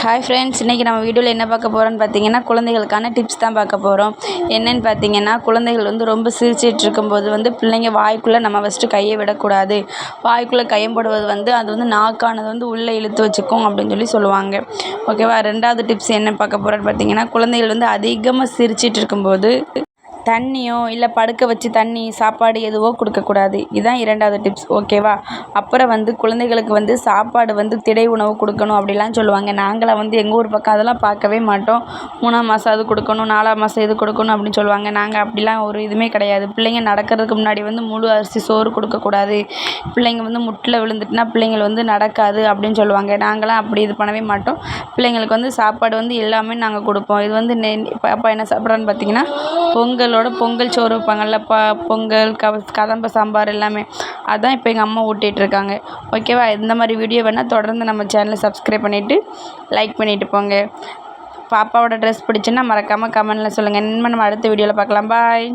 Hi friends இன்றைக்கி நம்ம வீடியோவில் என்ன பார்க்க போகிறோம்னு பார்த்தீங்கன்னா குழந்தைகளுக்கான டிப்ஸ் தான் பார்க்க போகிறோம் என்னென்னு பார்த்தீங்கன்னா குழந்தைகள் வந்து ரொம்ப சிரிச்சிட்டு இருக்கும்போது வந்து பிள்ளைங்க வாய்க்குள்ளே நம்ம ஃபஸ்ட்டு கையை விடக்கூடாது. வாய்க்குள்ளே கையம் போடுவது வந்து அது வந்து நாக்கானது வந்து உள்ளே இழுத்து வச்சுக்கும் அப்படின்னு சொல்லி சொல்லுவாங்க. ஓகேவா ரெண்டாவது டிப்ஸ் என்ன பார்க்க போகிறோன்னு பார்த்தீங்கன்னா குழந்தைகள் வந்து அதிகமாக சிரிச்சிட்டு இருக்கும்போது தண்ணியோ இல்லை படுக்க வச்சு தண்ணி சாப்பாடு எதுவோ கொடுக்கக்கூடாது. இதுதான் இரண்டாவது டிப்ஸ் ஓகேவா அப்புறம் வந்து குழந்தைகளுக்கு வந்து சாப்பாடு வந்து திடை உணவு கொடுக்கணும் அப்படிலாம் சொல்லுவாங்க. நாங்களாம் வந்து எங்கள் ஊர் பக்கம் அதெல்லாம் பார்க்கவே மாட்டோம். மூணாம் மாதம் அது கொடுக்கணும் நாலாம் மாதம் இது கொடுக்கணும் அப்படின்னு சொல்லுவாங்க. நாங்கள் அப்படிலாம் ஒரு இதுவுமே கிடையாது. பிள்ளைங்க நடக்கிறதுக்கு முன்னாடி வந்து முழு அரிசி சோறு கொடுக்கக்கூடாது. பிள்ளைங்க வந்து முட்டில் விழுந்துட்டுனா பிள்ளைங்கள் வந்து நடக்காது அப்படின்னு சொல்லுவாங்க. நாங்களாம் அப்படி இது பண்ணவே மாட்டோம். பிள்ளைங்களுக்கு வந்து சாப்பாடு வந்து எல்லாமே நாங்கள் கொடுப்போம். இது வந்து நெ பாப்பா என்ன சாப்பிட்றான்னு பார்த்தீங்கன்னா பொங்கலோட பொங்கல் சோறு வைப்பாங்கல்ல ப பொங்கல் க கதம்ப சாம்பார் எல்லாமே. அதான் இப்போ எங்கள் அம்மா ஊட்டிகிட்ருக்காங்க ஓகேவா இந்த மாதிரி வீடியோ வேணால் தொடர்ந்து நம்ம சேனலை சப்ஸ்கிரைப் பண்ணிவிட்டு லைக் பண்ணிவிட்டு போங்க. பாப்பாவோட ட்ரெஸ் பிடிச்சுன்னா மறக்காமல் கமெண்டில் சொல்லுங்கள் இன்னும் நம்ம அடுத்த வீடியோவில் பார்க்கலாம். பாய்